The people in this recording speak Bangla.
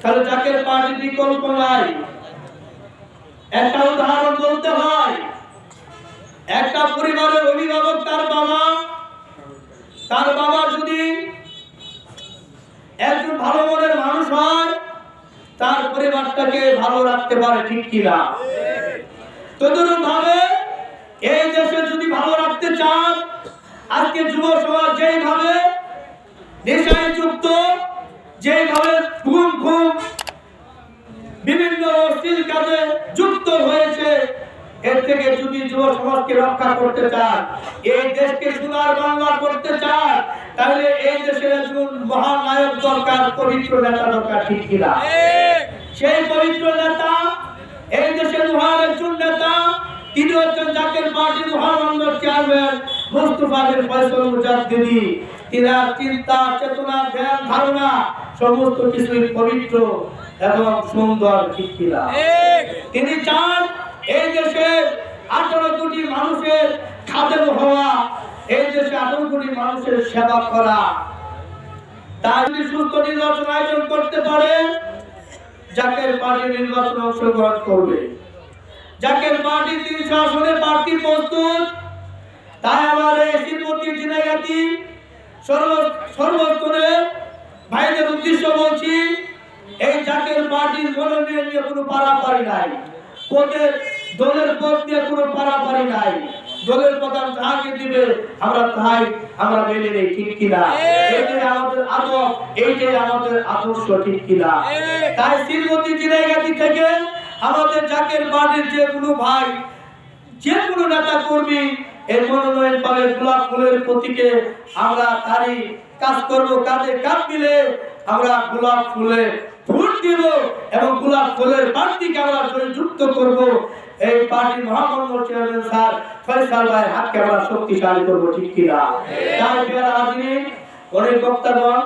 তাহলে জাকের পার্টির বিকল্প নাই। একটা উদাহরণ বলতে হয়, একটা পরিবারের অভিভাবক তার বাবা তার বাবা যদি একজন ভালো মনের মানুষ হয়, তার পরিবারটাকে ভালো রাখতে পারে, ঠিক কিনা? তদরূপ ভাবে এই দেশে যদি ভালো রাখতে চান, আজকে যুব সমাজ যেইভাবে যুক্ত যেইভাবে ঘুম ঘুম বিভিন্ন অশ্লীল কাজে যুক্ত হয়েছে, এর থেকে যদি যুব সমাজকে রক্ষা করতে চান এই দেশকে সোনার বাংলা করতে চান তাহলে এই দেশের একজন মহানায়ক দরকার, পবিত্র নেতা দরকার, ঠিক কিনা সেই পবিত্র নেতা, এই দেশের মহান একজন নেতা, তিনি হচ্ছেন জাতীয় পার্টির মহানন্দ চেয়ারম্যান মুস্তফা বিন ফয়সল মুজাদ্দিদি তিনার চিন্তা চেতনা ধ্যান ধারণা সমস্ত কিছুই পবিত্র এবং সুন্দর ঠিক। তিনি চান এই দেশের আঠারো কোটি মানুষের খাদেম হওয়া এই দেশে আঠারো কোটি মানুষের সেবা করা। তার যদি সুস্থ নির্বাচন আয়োজন করতে পারে জাকের পার্টি নির্বাচন অংশগ্রহণ করবে। জাকের পার্টি তিনশো আসনে প্রার্থী প্রস্তুত। জিনাগাতি সর্ব সর্বস্তরে ভাইদের উদ্দেশ্য বলছি এই জাকের পার্টির মনোনয়ন নিয়ে কোনো পারাপারি নাই। পদের দলের পদ নিয়ে কোনো পারাপারি নাই। দলের প্রধান যাহাকে দিবে আমরা তাই আমরা মেনে নেই ঠিক কিনা? এইটাই আমাদের আদব আমাদের আদর্শ ঠিক কিনা? তাই শ্রীমতী জিনাগাতি থেকে আমাদের জাকের পার্টির যে কোনো ভাই যে কোনো নেতা কর্মী এই মনোনয়ন পাবে গোলাপ ফুলের প্রতীকে আমরা তারই কাজ করব কাজে কাজ মিলে আমরা গোলাপ ফুলে ভোট দিব এবং গোলাপ ফুলের প্রার্থীকে আমরা যুক্ত করব। এই পার্টির মহামন্ত্র চেয়ারম্যান স্যার ফয়সাল ভাই হাতকে আমরা শক্তিশালী করব, ঠিক কিনা? তাই হাজির অনেক বক্তাগণ